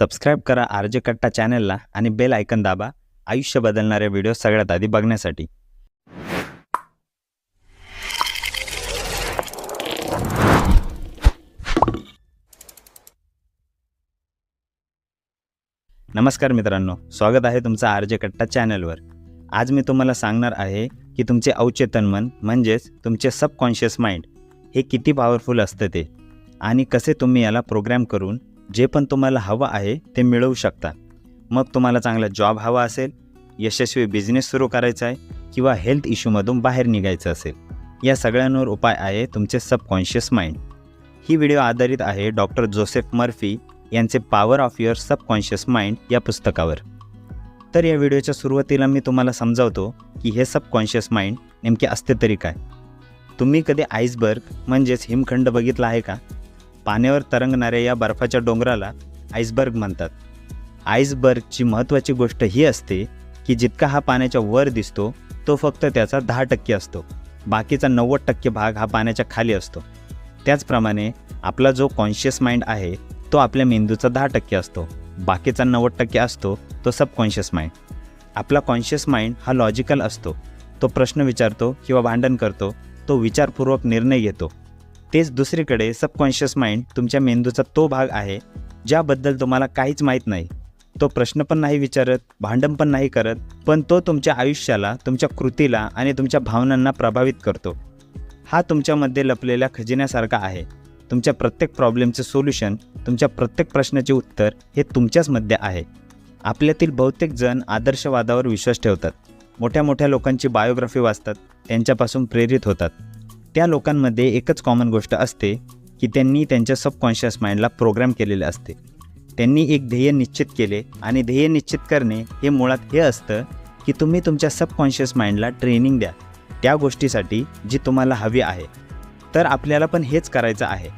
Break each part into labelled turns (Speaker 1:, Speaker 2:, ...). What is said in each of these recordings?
Speaker 1: Subscribe करा R J Katta चॅनलला आणि बेल आयकन दाबा. आयुष्य बदलणारे व्हिडिओ सगळ्यात आधी बघण्यासाठी. नमस्कार मित्रांनो स्वागत आहे तुमचं आर जे कट्टा चॅनलवर आज मी तुम्हाला सांगणार आहे की तुमचे अवचेतन मन म्हणजेच तुमचे सबकॉन्शियस माइंड हे किती पॉवरफुल असतं ते? आणि कसे तुम्ही याला प्रोग्रॅम करून जे पण तुम्हाला हवं आहे ते मिळवू शकता. मग तुम्हाला चांगला जॉब हवा असेल यशस्वी बिझनेस सुरू करायचा आहे किंवा हेल्थ इश्यूमधून बाहेर निघायचं असेल या सगळ्यांवर उपाय आहे तुमचे सबकॉन्शियस माइंड ही व्हिडिओ आधारित आहे डॉक्टर जोसेफ मर्फी यांचे power of your subconscious mind या पुस्तकावर. तर या व्हिडिओच्या सुरुवातीला मी तुम्हाला समजावतो की हे सबकॉन्शियस माइंड नेमके असते तरी काय? तुम्ही कधी आईसबर्ग म्हणजेच हिमखंड बघितला आहे का? पाण्यावर तरंगणाऱ्या या बर्फाच्या डोंगराला आईसबर्ग म्हणतात. आईसबर्गची महत्त्वाची गोष्ट ही असते की जितका हा पाण्याच्या वर दिसतो तो फक्त त्याचा दहा टक्के असतो. बाकीचा नव्वद टक्के भाग हा पाण्याच्या खाली असतो. त्याचप्रमाणे आपला जो कॉन्शियस माइंड आहे तो आपल्या मेंदूचा दहा टक्के असतो. बाकीचा नव्वद टक्के असतो तो सबकॉन्शियस माइंड आपला कॉन्शियस माइंड हा लॉजिकल असतो. तो प्रश्न विचारतो किंवा भांडण करतो तो विचारपूर्वक निर्णय घेतो. तेच दुसरीकडे सबकॉन्शियस माइंड तुमच्या मेंदूचा तो भाग आहे ज्याबद्दल तुम्हाला काहीच माहीत नाही. तो प्रश्न पण नाही विचारत भांडण पण नाही करत पण तो तुमच्या आयुष्याला तुमच्या कृतीला आणि तुमच्या भावनांना प्रभावित करतो. हा तुमच्यामध्ये लपलेल्या खजिन्यासारखा आहे. तुमच्या प्रत्येक प्रॉब्लेमचं सोल्युशन तुमच्या प्रत्येक प्रश्नाचे उत्तर हे तुमच्याचमध्ये आहे. आपल्यातील बहुतेक जण आदर्शवादावर विश्वास ठेवतात. मोठ्या मोठ्या लोकांची बायोग्राफी वाचतात त्यांच्यापासून प्रेरित होतात. त्या लोकांमध्ये एकच कॉमन गोष्ट असते की त्यांनी त्यांच्या सबकॉन्शियस माइंडला प्रोग्राम केलेले असते. त्यांनी एक ध्येय निश्चित केले आणि ध्येय निश्चित करणे हे मुळात हे असतं की तुम्ही तुमच्या सबकॉन्शियस माइंडला ट्रेनिंग द्या. त्या गोष्टीसाठी जी तुम्हाला हवी आहे. तर आपल्याला पण हेच करायचं आहे.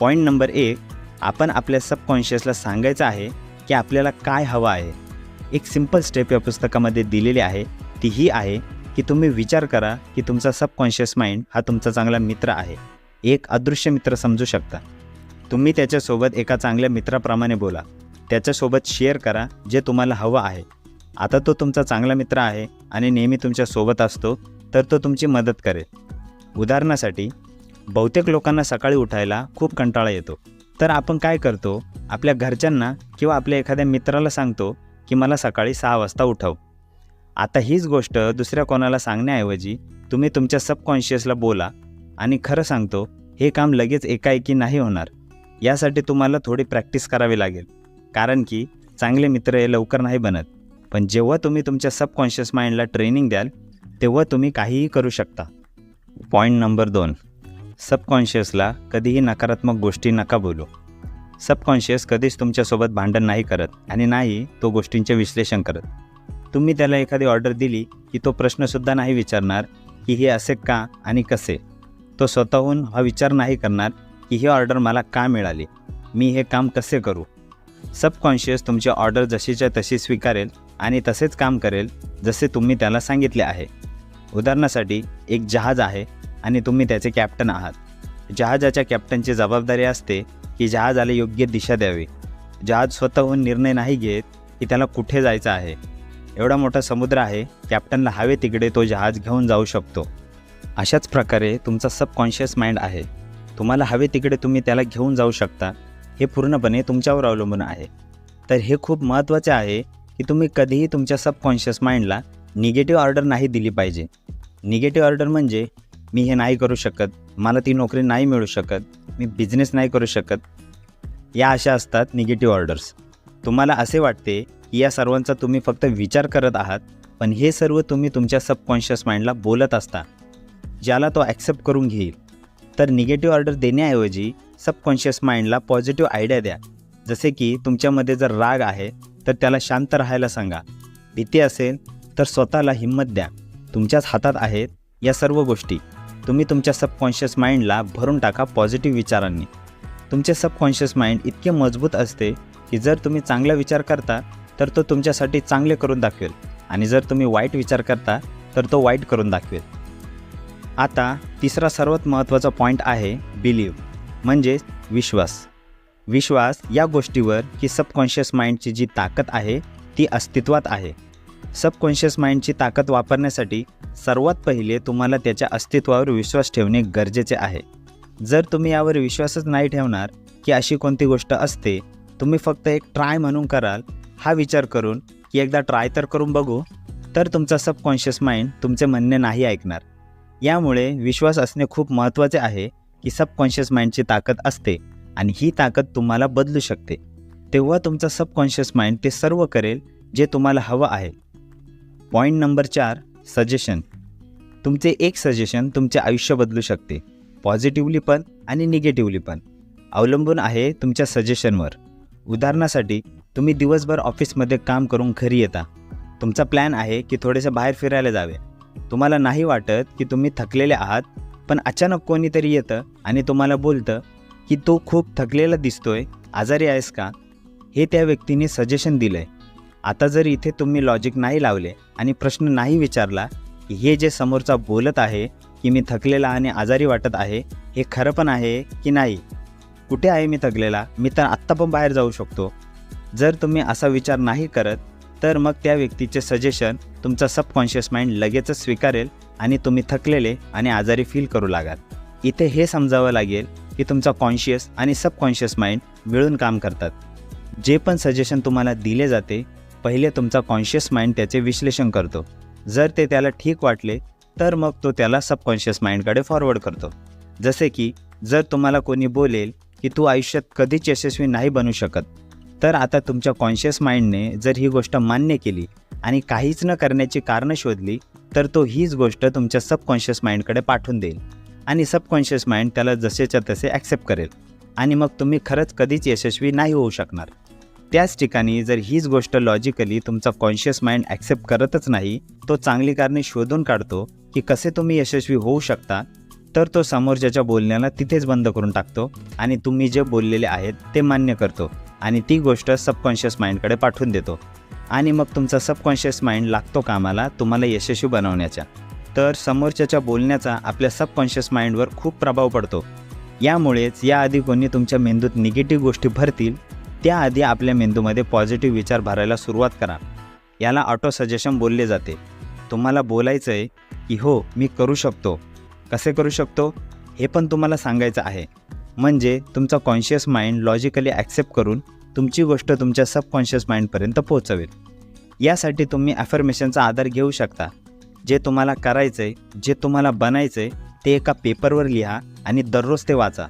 Speaker 1: पॉईंट नंबर एक आपण आपल्या सबकॉन्शियसला सांगायचं आहे की आपल्याला काय हवं आहे. एक सिंपल स्टेप या पुस्तकामध्ये दिलेली आहे. ती ही आहे की तुम्ही विचार करा की तुमचा सबकॉन्शियस माइंड हा तुमचा चांगला मित्र आहे. एक अदृश्य मित्र समजू शकता. तुम्ही त्याच्यासोबत एका चांगल्या मित्राप्रमाणे बोला. त्याच्यासोबत शेअर करा जे तुम्हाला हवं आहे. आता तो तुमचा चांगला मित्र आहे आणि नेहमी तुमच्यासोबत असतो तर तो तुमची मदत करेल. उदाहरणासाठी बहुतेक लोकांना सकाळी उठायला खूप कंटाळा येतो. तर आपण काय करतो? आपल्या घरच्यांना किंवा आपल्या एखाद्या मित्राला सांगतो की मला सकाळी सहा वाजता उठव. आता हीच गोष्ट दुसऱ्या कोणाला सांगण्याऐवजी तुम्ही तुमच्या सबकॉन्शियसला बोला आणि खरं सांगतो हे काम लगेच एकाएकी नाही होणार. यासाठी तुम्हाला थोडी प्रॅक्टिस करावी लागेल. कारण की चांगले मित्र हे लवकर नाही बनत. पण जेव्हा तुम्ही तुमच्या सबकॉन्शियस माइंडला ट्रेनिंग द्याल तेव्हा तुम्ही काहीही करू शकता. पॉईंट नंबर दोन. सबकॉन्शियसला कधीही नकारात्मक गोष्टी नका बोलू. सबकॉन्शियस कधीच तुमच्यासोबत भांडण नाही करत आणि नाही तो गोष्टींचे विश्लेषण करत. तुम्ही त्याला एखादी ऑर्डर दिली की तो प्रश्नसुद्धा नाही विचारणार की हे असे का आणि कसे. तो स्वतःहून हा विचार नाही करणार की ही ऑर्डर मला का मिळाली. मी हे काम कसे करू? सबकॉन्शियस तुमची ऑर्डर जशीच्या तशी स्वीकारेल आणि तसेच काम करेल जसे तुम्ही त्याला सांगितले आहे. उदाहरणासाठी एक जहाज आहे आणि तुम्ही त्याचे कॅप्टन आहात. जहाजाच्या कॅप्टनची जबाबदारी असते की जहाजाला योग्य दिशा द्यावी. जहाज स्वतःहून निर्णय नाही घेत की त्याला कुठे जायचं आहे. एवढा मोठा समुद्र आहे कॅप्टनला हवे तिकडे तो जहाज घेऊन जाऊ शकतो. अशाच प्रकारे तुमचा सबकॉन्शियस माइंड आहे. तुम्हाला हवे तिकडे तुम्ही त्याला घेऊन जाऊ शकता. हे पूर्णपणे तुमच्यावर अवलंबून आहे. तर हे खूप महत्त्वाचे आहे की तुम्ही कधीही तुमच्या सबकॉन्शियस माइंडला निगेटिव्ह ऑर्डर नाही दिली पाहिजे. निगेटिव्ह ऑर्डर म्हणजे मी हे नाही करू शकत. मला ती नोकरी नाही मिळू शकत. मी बिझनेस नाही करू शकत. या अशा असतात निगेटिव्ह ऑर्डर्स. तुम्हाला असे वाटते या सर्वांचा तुम्ही फक्त विचार करत आहात पण हे सर्व तुम्ही तुमच्या सबकॉन्शियस माइंडला बोलत असता ज्याला तो ॲक्सेप्ट करून घेईल. तर निगेटिव्ह ऑर्डर देण्याऐवजी सबकॉन्शियस माइंडला पॉझिटिव्ह आयडिया द्या. जसे की तुमच्यामध्ये जर राग आहे तर त्याला शांत राहायला सांगा. भीती असेल तर स्वतःला हिंमत द्या. तुमच्याच हातात आहेत या सर्व गोष्टी. तुम्ही तुमच्या सबकॉन्शियस माइंडला भरून टाका पॉझिटिव्ह विचारांनी. तुमचे सबकॉन्शियस माइंड इतके मजबूत असते की जर तुम्ही चांगला विचार करता तर तो तुमच्यासाठी चांगले करून दाखवेल. आणि जर तुम्ही वाईट विचार करता तर तो वाईट करून दाखवेल. आता तिसरा सर्वात महत्त्वाचा पॉईंट आहे बिलीव म्हणजेच विश्वास. विश्वास या गोष्टीवर की सबकॉन्शियस माइंडची जी ताकद आहे ती अस्तित्वात आहे. सबकॉन्शियस माइंडची ताकद वापरण्यासाठी सर्वात पहिले तुम्हाला त्याच्या अस्तित्वावर विश्वास ठेवणे गरजेचे आहे. जर तुम्ही यावर विश्वासच नाही ठेवणार की अशी कोणती गोष्ट असते तुम्ही फक्त एक ट्राय म्हणून कराल हा विचार करून की एकदा ट्राय तर करून बघू तर तुमचा सबकॉन्शियस माइंड तुमचे म्हणणे नाही ऐकणार. यामुळे विश्वास असणे खूप महत्त्वाचे आहे की सबकॉन्शियस माइंडची ताकद असते आणि ही ताकद तुम्हाला बदलू शकते. तेव्हा तुमचा सबकॉन्शियस माइंड ते सर्व करेल जे तुम्हाला हवं आहे. पॉईंट नंबर चार सजेशन. तुमचे एक सजेशन तुमचे आयुष्य बदलू शकते. पॉझिटिव्हली पण आणि निगेटिव्हली पण. अवलंबून आहे तुमच्या सजेशनवर. उदाहरणासाठी तुम्ही दिवसभर ऑफिसमध्ये काम करून घरी येता. तुमचा प्लॅन आहे की थोडेसे बाहेर फिरायला जावे. तुम्हाला नाही वाटत की तुम्ही थकलेले आहात पण अचानक कोणीतरी येतं आणि तुम्हाला बोलतं की तो खूप थकलेला दिसतोय आजारी आहेस का? हे त्या व्यक्तीने सजेशन दिलं आहे आता जर इथे तुम्ही लॉजिक नाही लावले आणि प्रश्न नाही विचारला की हे जे समोरचा बोलत आहे की मी थकलेला आणि आजारी वाटत आहे हे खरं पण आहे की नाही? कुठे आहे मी थकलेला? मी तर आत्ता पण बाहेर जाऊ शकतो. जर तुम्ही असा विचार नाही करत तर मग त्या व्यक्तीचे सजेशन तुमचा सबकॉन्शियस माइंड लगेचच स्वीकारेल आणि तुम्ही थकलेले आणि आजारी फील करू लागाल. इथे हे समजावं लागेल की तुमचा कॉन्शियस आणि सबकॉन्शियस माइंड मिळून काम करतात. जे पण सजेशन तुम्हाला दिले जाते पहिले तुमचा कॉन्शियस माइंड त्याचे विश्लेषण करतो. जर ते त्याला ठीक वाटले तर मग तो त्याला सबकॉन्शियस माइंडकडे फॉरवर्ड करतो. जसे की जर तुम्हाला कोणी बोलेल की तू आयुष्यात कधीच यशस्वी नाही बनू शकत तर आता तुमच्या कॉन्शियस माइंडने जर ही गोष्ट मान्य केली आणि काहीच न करण्याची कारणं शोधली तर तो हीच गोष्ट तुमच्या सबकॉन्शियस माइंडकडे पाठवून देईल. आणि सबकॉन्शियस माइंड त्याला जसेच्या तसे ॲक्सेप्ट करेल. आणि मग तुम्ही खरंच कधीच यशस्वी नाही होऊ शकणार. त्याच ठिकाणी जर हीच गोष्ट लॉजिकली तुमचा कॉन्शियस माइंड ॲक्सेप्ट करतच नाही तो चांगली कारणे शोधून काढतो की कसे तुम्ही यशस्वी होऊ शकता तर तो समोरच्याच्या बोलण्याला तिथेच बंद करून टाकतो आणि तुम्ही जे बोललेले आहेत ते मान्य करतो. आणि ती गोष्ट सबकॉन्शियस माइंडकडे पाठवून देतो. आणि मग तुमचा सबकॉन्शियस माइंड लागतो कामाला तुम्हाला यशस्वी बनवण्याच्या. तर समोरच्याच्या बोलण्याचा आपल्या सबकॉन्शियस माइंडवर खूप प्रभाव पडतो. यामुळेच याआधी कोणी तुमच्या मेंदूत निगेटिव्ह गोष्टी भरतील त्याआधी आपल्या मेंदूमध्ये पॉझिटिव्ह विचार भरायला सुरुवात करा. याला ऑटो सजेशन बोलले जाते. तुम्हाला बोलायचं आहे की हो मी करू शकतो. कसे करू शकतो? हे पण तुम्हाला सांगायचं आहे. म्हणजे तुमचा कॉन्शियस माइंड लॉजिकली ॲक्सेप्ट करून तुमची गोष्ट तुमच्या सबकॉन्शियस माइंडपर्यंत पोहोचवेल. यासाठी तुम्ही ॲफर्मेशनचा आधार घेऊ शकता. जे तुम्हाला करायचं आहे जे तुम्हाला बनायचं आहे ते एका पेपरवर लिहा आणि दररोज ते वाचा.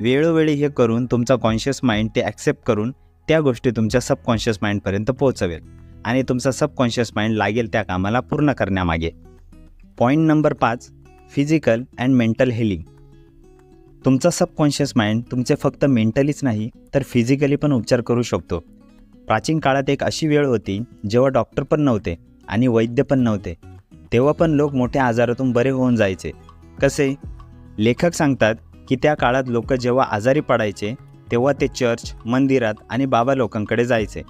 Speaker 1: वेळोवेळी हे करून तुमचा कॉन्शियस माइंड ते ॲक्सेप्ट करून त्या गोष्टी तुमच्या सबकॉन्शियस माइंडपर्यंत पोहोचवेल आणि तुमचा सबकॉन्शियस माइंड लागेल त्या कामाला पूर्ण करण्यामागे. पॉईंट नंबर पाच फिजिकल अँड मेंटल हेलिंग तुमचा सबकॉन्शियस माइंड तुमचे फक्त मेंटलीच नाही तर फिजिकली पण उपचार करू शकतो. प्राचीन काळात एक अशी वेळ होती जेव्हा डॉक्टर पण नव्हते आणि वैद्य पण नव्हते. तेव्हा पण लोक मोठ्या आजारातून बरे होऊन जायचे. कसे? लेखक सांगतात की त्या काळात लोक जेव्हा आजारी पडायचे तेव्हा ते चर्च मंदिरात आणि बाबा लोकांकडे जायचे.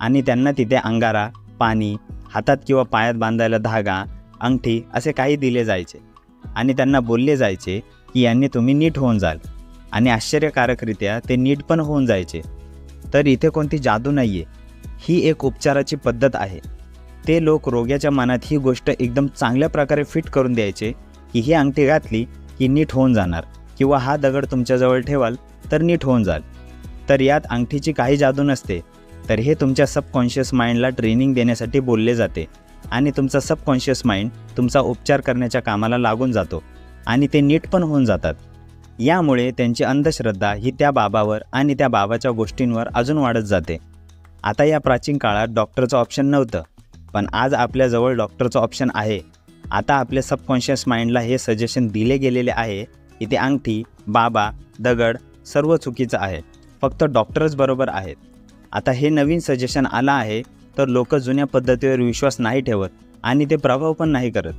Speaker 1: आणि त्यांना तिथे अंगारा पाणी हातात किंवा पायात बांधायला धागा अंगठी असे काही दिले जायचे. आणि त्यांना बोलले जायचे की यांनी तुम्ही नीट होऊन जाल. आणि आश्चर्यकारकरित्या ते नीट पण होऊन जायचे. तर इथे कोणती जादू नाही आहे ही एक उपचाराची पद्धत आहे. ते लोक रोग्याच्या मनात ही गोष्ट एकदम चांगल्या प्रकारे फिट करून द्यायचे की ही अंगठी घातली की नीट होऊन जाणार. किंवा हा दगड तुमच्याजवळ ठेवाल तर नीट होऊन जाल. तर यात अंगठीची काही जादू नसते. तर हे तुमच्या सबकॉन्शियस माइंडला ट्रेनिंग देण्यासाठी बोलले जाते. आणि तुमचा सबकॉन्शियस माइंड तुमचा उपचार करण्याच्या कामाला लागून जातो. आणि ते नीट पण होऊन जातात. यामुळे त्यांची अंधश्रद्धा ही त्या बाबावर आणि त्या बाबाच्या गोष्टींवर अजून वाढत जाते. आता या प्राचीन काळात डॉक्टरचं ऑप्शन नव्हतं पण आज आपल्याजवळ डॉक्टरचं ऑप्शन आहे. आता आपल्या सबकॉन्शियस माइंडला हे सजेशन दिले गेलेले आहे की ते अंगठी बाबा दगड सर्व चुकीचं आहे फक्त डॉक्टरच बरोबर आहेत. आता हे नवीन सजेशन आलं आहे तर लोक जुन्या पद्धतीवर विश्वास नाही ठेवत आणि ते प्रभाव पण नाही करत.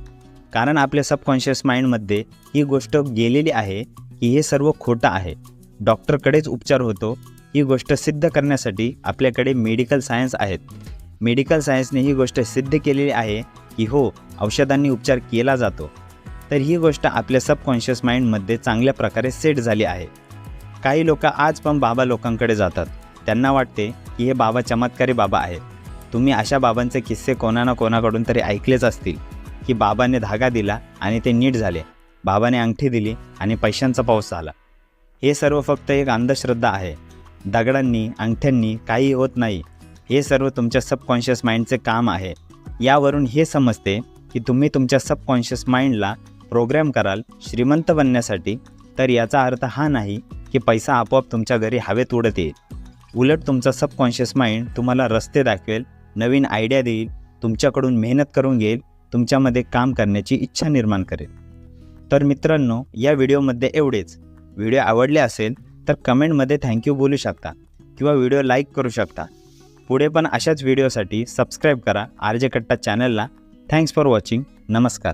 Speaker 1: कारण आपल्या सबकॉन्शियस माइंडमध्ये ही गोष्ट गेलेली आहे की हे सर्व खोटं आहे. डॉक्टरकडेच उपचार होतो. ही गोष्ट सिद्ध करण्यासाठी आपल्याकडे मेडिकल सायन्स आहेत. मेडिकल सायन्सने ही गोष्ट सिद्ध केलेली आहे की हो औषधांनी उपचार केला जातो. तर ही गोष्ट आपल्या सबकॉन्शियस माइंडमध्ये चांगल्या प्रकारे सेट झाली आहे. काही लोक आज पण बाबा लोकांकडे जातात. त्यांना वाटते की हे बाबा चमत्कारी बाबा आहेत. तुम्ही अशा बाबांचे किस्से कोणा ना कोणाकडून तरी ऐकलेच असतील. की बाबाने धागा दिला आणि ते नीट झाले. बाबाने अंगठी दिली आणि पैशांचा पाऊस आला. हे सर्व फक्त एक अंधश्रद्धा आहे. दगडांनी अंगठ्यांनी काही होत नाही. हे सर्व तुमच्या सबकॉन्शियस माइंडचे काम आहे. यावरून हे समजते की तुम्ही तुमच्या सबकॉन्शियस माइंडला प्रोग्रॅम कराल श्रीमंत बनण्यासाठी तर याचा अर्थ हा नाही की पैसा आपोआप तुमच्या घरी हवेत उडत येईल. उलट तुमचा सबकॉन्शियस माइंड तुम्हाला रस्ते दाखवेल नवीन आयडिया देईल तुमच्याकडून मेहनत करून घेईल तुमच्यामध्ये काम करण्याची इच्छा निर्माण करेल. तर मित्रांनो या व्हिडिओमध्ये एवढेच. व्हिडिओ आवडले असेल तर कमेंटमध्ये थँक्यू बोलू शकता किंवा व्हिडिओ लाईक करू शकता. पुढे पण अशाच व्हिडिओसाठी सबस्क्राईब करा आर जे कट्टा चॅनलला. Thanks for watching. नमस्कार.